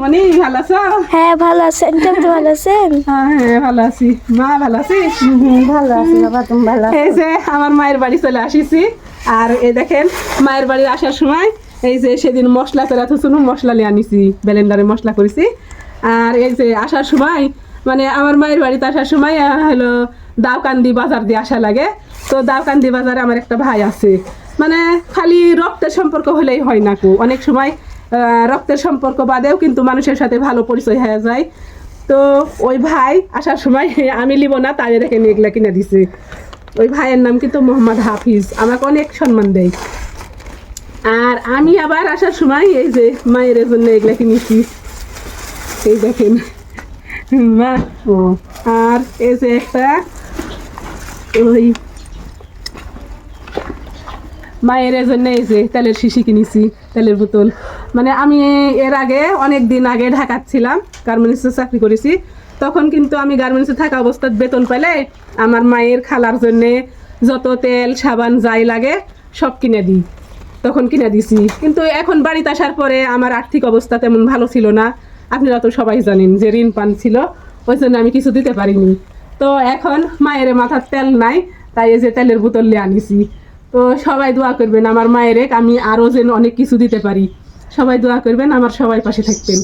মনি ভালো আছো? হ্যাঁ ভালো আছেন তুমি ভালো আছেন? হ্যাঁ হ্যাঁ, ভালো আছি। মা ভালো আছিস? ভালো আছি বাবা তুমি ভালো এই যে আমার মায়ের বাড়ি চলে আসিছি। আর এই দেখেন মায়ের বাড়ি আসার সময় এই যে সেদিন মশলা তেরা থুসুনু মশলা নিয়ে আনিছি ব্লেন্ডারে মশলা করেছি। আর এই যে আসার সময় মানে আমার মায়ের বাড়িতে আসার সময় হলো দাওকান্দি বাজার দিয়ে আসা লাগে। তো দাওকান্দি বাজারে আমার একটা ভাই আছে। মানে খালি রক্তের সম্পর্ক হলেই হয় না কো। অনেক সময় রক্তের সম্পর্ক বাদেও কিন্তু মানুষের সাথে ভালো পরিচয় হয়ে যায়। তো ওই ভাই আসার সময় আমি লিব না তাই রেখে এগুলা কিনে দিছে। ওই ভাইয়ের নাম কিন্তু মোহাম্মদ হাফিজ, আমাকে অনেক সম্মান দেয়। আর আমি আবার আসার সময় এই যে মায়ের জন্য এগুলা কিনেছি। এই দেখেন। আর এই যে একটা ওই মায়ের জন্য এই যে তেলের শিশি কিনেছি, তেলের বোতল। মানে আমি এর আগে অনেক দিন আগে ঢাকাত ছিলাম গার্মেন্টসে চাকরি করেছি। তখন কিন্তু আমি গার্মেন্টসে থাকা অবস্থায় বেতন পেলে আমার মায়ের খালার জন্যে যত তেল, সাবান যাই লাগে সব কিনে দিই। তখন কিনে দিছি। কিন্তু এখন বাড়িতে আসার পরে আমার আর্থিক অবস্থা তেমন ভালো ছিল না। আপনারা তো সবাই জানেন যে ঋণ পান ছিল, ওই জন্য আমি কিছু দিতে পারিনি। তো এখন মায়ের মাথার তেল নাই, তাই এই যে তেলের বোতল নিয়ে আনিছি। তো সবাই দোয়া করবেন, আমার মায়ের আমি আরও যেন অনেক কিছু দিতে পারি। সবাই দোয়া করবেন আমার সবাই পাশে থাকবেন।